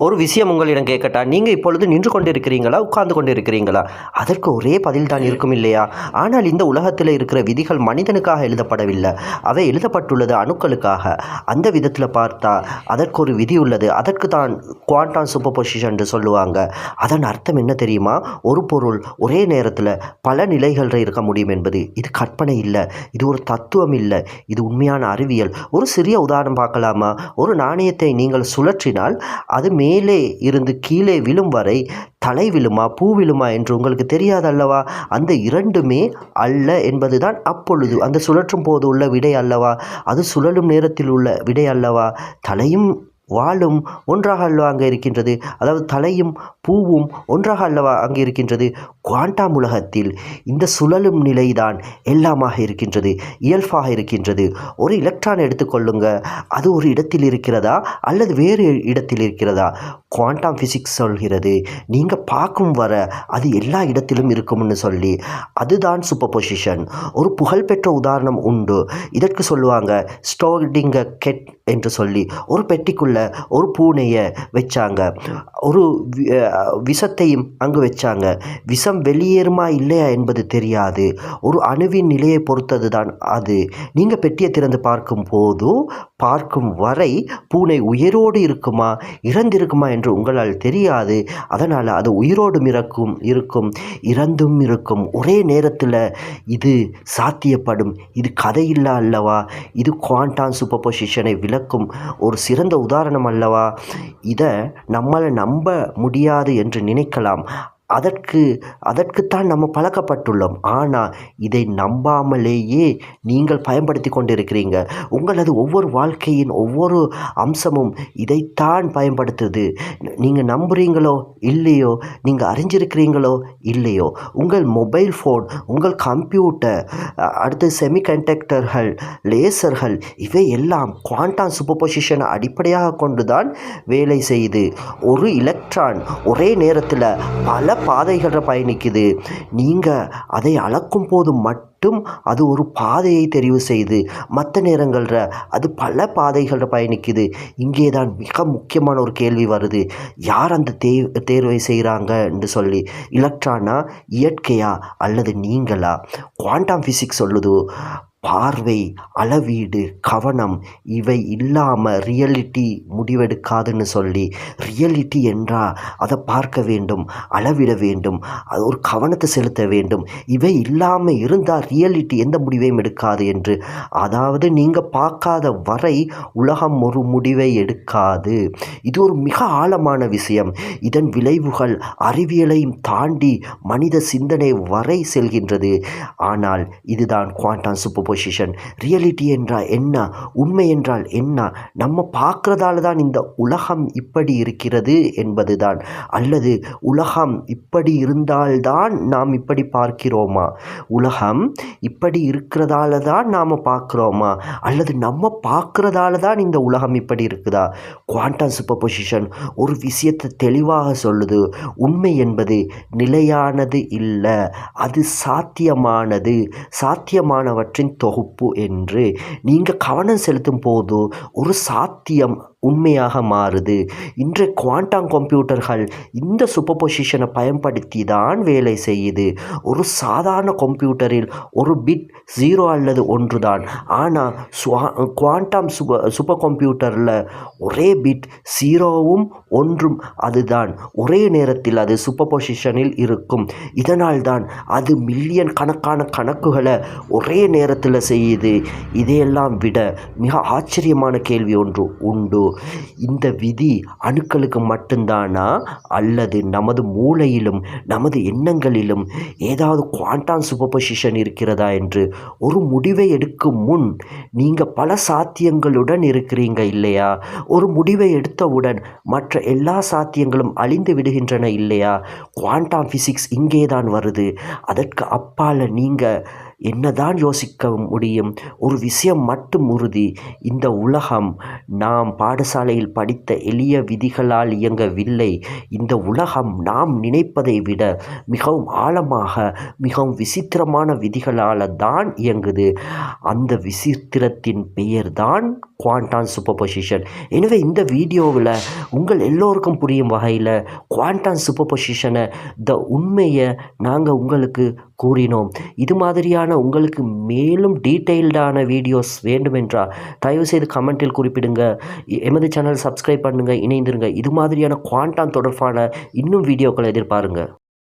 ஒரு விஷயம் உங்களிடம் கேட்கட்டா நீங்கள் இப்பொழுது நின்று கொண்டிருக்கிறீங்களா உட்கார்ந்து கொண்டிருக்கிறீங்களா? அதற்கு ஒரே பதில் தான் இருக்கும் இல்லையா? ஆனால் இந்த உலகத்தில் இருக்கிற விதிகள் மனிதனுக்காக எழுதப்படவில்லை. அவை எழுதப்பட்டுள்ளது அணுக்களுக்காக. அந்த விதத்தில் பார்த்தா அதற்கு ஒரு விதி உள்ளது. அதற்கு தான் குவாண்டான் சூப்பர் பொசிஷன் என்று சொல்லுவாங்க. அதன் அர்த்தம் என்ன தெரியுமா? ஒரு பொருள் ஒரே நேரத்தில் பல நிலைகளில் இருக்க முடியும் என்பது. இது கற்பனை இல்லை. இது ஒரு தத்துவம் இல்லை. இது உண்மையான அறிவியல். ஒரு சிறிய உதாரணம் பார்க்கலாமா? ஒரு நாணயத்தை நீங்கள் சுழற்றினால் அது மேலே இருந்து கீழே விழும் வரை தலை விழுமா பூ விழுமா என்று உங்களுக்கு தெரியாது அல்லவா? அந்த இரண்டுமே அல்ல என்பதுதான் அப்பொழுது. அந்த சுழற்றும் போது உள்ள விடை அல்லவா? அது சுழலும் நேரத்தில் உள்ள விடை அல்லவா? தலையும் வாளும் ஒன்றாக அல்லவா அங்கே இருக்கின்றது? அதாவது தலையும் பூவும் ஒன்றாக அல்லவா அங்கே இருக்கின்றது? குவாண்டாம் உலகத்தில் இந்த சுழலும் நிலைதான் எல்லாமாக இருக்கின்றது இயல்பாக இருக்கின்றது. ஒரு எலக்ட்ரான் எடுத்துக்கொள்ளுங்க. அது ஒரு இடத்தில் இருக்கிறதா? அல்லது வேறு இடத்தில் இருக்கிறதா? குவாண்டாம் ஃபிசிக்ஸ் சொல்கிறது நீங்கள் பார்க்கும் வர அது எல்லா இடத்திலும் இருக்கும்னு சொல்லி. அதுதான் சூப்பர் பொசிஷன் ஒரு புகழ்பெற்ற உதாரணம் உண்டு. இதற்கு சொல்லுவாங்க ஸ்டோர்டிங்க கெட் என்று சொல்லி. ஒரு பெட்டிக்குள்ள ஒரு பூனையை வச்சாங்க. ஒரு வி- விஷத்தையும் அங்கு வச்சாங்க. விஷம் வெளியேறுமா இல்லையா என்பது தெரியாது. ஒரு அணுவின் நிலையை பொறுத்தது தான் அது. நீங்கள் பெட்டியை திறந்து பார்க்கும் போது பார்க்கும் வரை பூனை உயிரோடு இருக்குமா இறந்திருக்குமா என்று உங்களால் தெரியாது. அதனால் அது உயிரோடும் இறக்கும் இருக்கும் இறந்தும் இருக்கும். ஒரே நேரத்தில் இது சாத்தியப்படும். இது கதையில்லா அல்லவா? இது குவாண்டான் சூப்பர் பொசிஷனை விளக்கும் ஒரு சிறந்த உதாரணம் அல்லவா? இதை நம்மளை நம்ப முடியாது என்று நினைக்கலாம். அதற்கு அதற்குத்தான் நம்ம பழக்கப்பட்டுள்ளோம். ஆனால் இதை நம்பாமலேயே நீங்கள் பயன்படுத்தி கொண்டிருக்கிறீங்க. உங்களது ஒவ்வொரு வாழ்க்கையின் ஒவ்வொரு அம்சமும் இதைத்தான் பயன்படுத்துது. நீங்கள் நம்புறீங்களோ இல்லையோ நீங்கள் அறிஞ்சிருக்கிறீங்களோ இல்லையோ உங்கள் மொபைல் ஃபோன் உங்கள் கம்ப்யூட்டர் அடுத்து செமிகண்டக்டர்கள் லேசர்கள் இவை எல்லாம் குவாண்டான் சூப்பர் பொசிஷனை அடிப்படையாக கொண்டு தான் வேலை செய்யுது ஒரு எலக்ட்ரான் ஒரே நேரத்தில் பல பாதைகளில் பயணிக்குது. நீங்கள் அதை அளக்கும் போது மட்டும் அது ஒரு பாதையை தெரிவு செய்து மற்ற நேரங்களில் அது பல பாதைகளில் பயணிக்குது. இங்கே தான் மிக முக்கியமான ஒரு கேள்வி வருது. யார் அந்த தே தேர்வை செய்கிறாங்கன்னு சொல்லி. இலக்ட்ரானா இயற்கையா அல்லது நீங்களா? குவாண்டம் ஃபிசிக்ஸ் சொல்லுது. பார்வை அளவீடு கவனம் இவை இல்லாமல் ரியாலிட்டி முடிவெடுக்காதுன்னு சொல்லி ரியாலிட்டி என்றால் அதை பார்க்க வேண்டும் அளவிட வேண்டும் அது ஒரு கவனத்தை செலுத்த வேண்டும். இவை இல்லாமல் இருந்தால் ரியாலிட்டி எந்த முடிவையும் எடுக்காது என்று. அதாவது நீங்கள் பார்க்காத வரை உலகம் ஒரு முடிவை எடுக்காது. இது ஒரு மிக ஆழமான விஷயம். இதன் விளைவுகள் அறிவியலையும் தாண்டி மனித சிந்தனை வரை செல்கின்றது. ஆனால் இதுதான் குவாண்டான் சூப்பர் பொசிஷன் ரியாலிட்டி என்றால் என்ன? உண்மை என்றால் என்ன? நம்ம பார்க்குறதால தான் இந்த உலகம் இப்படி இருக்கிறது என்பதுதான். அல்லது உலகம் இப்படி இருந்தால்தான் நாம் இப்படி பார்க்கிறோமா? உலகம் இப்படி இருக்கிறதால தான் நாம் பார்க்குறோமா? அல்லது நம்ம பார்க்குறதால தான் இந்த உலகம் இப்படி இருக்குதா? குவாண்டம் சூப்பர் பொசிஷன் ஒரு விஷயத்தை தெளிவாக சொல்லுது. உண்மை என்பது நிலையானது இல்லை. அது சாத்தியமானது. சாத்தியமானவற்றின் தொகுப்பு என்று. நீங்கள் கவனம் செலுத்தும் போது ஒரு சாத்தியம் உண்மையாக மாறுது. இன்றைய குவாண்டம் கம்ப்யூட்டர்கள் இந்த சூப்பர் பொசிஷனை பயன்படுத்தி தான் வேலை செய்யுது. ஒரு சாதாரண கம்ப்யூட்டரில் ஒரு பிட் ஜீரோ அல்லது ஒன்று தான் ஆனால் சுவா குவாண்டம் சூப்பர் சூப்பர் கம்ப்யூட்டரில் ஒரே பிட் ஜீரோவும் ஒன்றும் அதுதான். ஒரே நேரத்தில் அது சூப்பர் பொசிஷனில் இருக்கும். இதனால் தான் அது மில்லியன் கணக்கான கணக்குகளை ஒரே நேரத்தில் செய்யுது. இதையெல்லாம் விட மிக ஆச்சரியமான கேள்வி ஒன்று உண்டு. இந்த விதி அணுக்களுக்கு மட்டும்தானா? அல்லது நமது மூளையிலும் நமது எண்ணங்களிலும் ஏதாவது குவாண்டான் சூப்பர்பொசிஷன் இருக்கிறதா என்று ஒரு முடிவை எடுக்கும் முன் நீங்கள் பல சாத்தியங்களுடன் இருக்கிறீங்க இல்லையா? ஒரு முடிவை எடுத்தவுடன் மற்ற எல்லா சாத்தியங்களும் அழிந்து விடுகின்றன இல்லையா? குவாண்டாம் ஃபிசிக்ஸ் இங்கே தான் வருது. அதற்கு அப்பால் நீங்கள் என்னதான் யோசிக்க முடியும்? ஒரு விஷயம் மட்டும் உறுதி. இந்த உலகம் நாம் பாடசாலையில் படித்த எளிய விதிகளால் இயங்கவில்லை. இந்த உலகம் நாம் நினைப்பதை விட மிகவும் ஆழமாக மிகவும் விசித்திரமான விதிகளால் தான் இயங்குது. அந்த விசித்திரத்தின் பெயர்தான் குவாண்டான் சூப்பர் பொசிஷன் எனவே இந்த வீடியோவில் உங்கள் எல்லோருக்கும் புரியும் வகையில் குவாண்டான் சூப்பர் பொசிஷனை த உண்மையை நாங்கள் உங்களுக்கு கூறினோம். இது மாதிரியான உங்களுக்கு மேலும் டீட்டெயில்டான வீடியோஸ் வேண்டுமென்றால் தயவுசெய்து கமெண்ட்டில் குறிப்பிடுங்க. எமது சேனல் சப்ஸ்கிரைப் பண்ணுங்கள் இணைந்திருங்க. இது மாதிரியான குவாண்டான் தொடர்பான இன்னும் வீடியோக்களை எதிர்பாருங்க.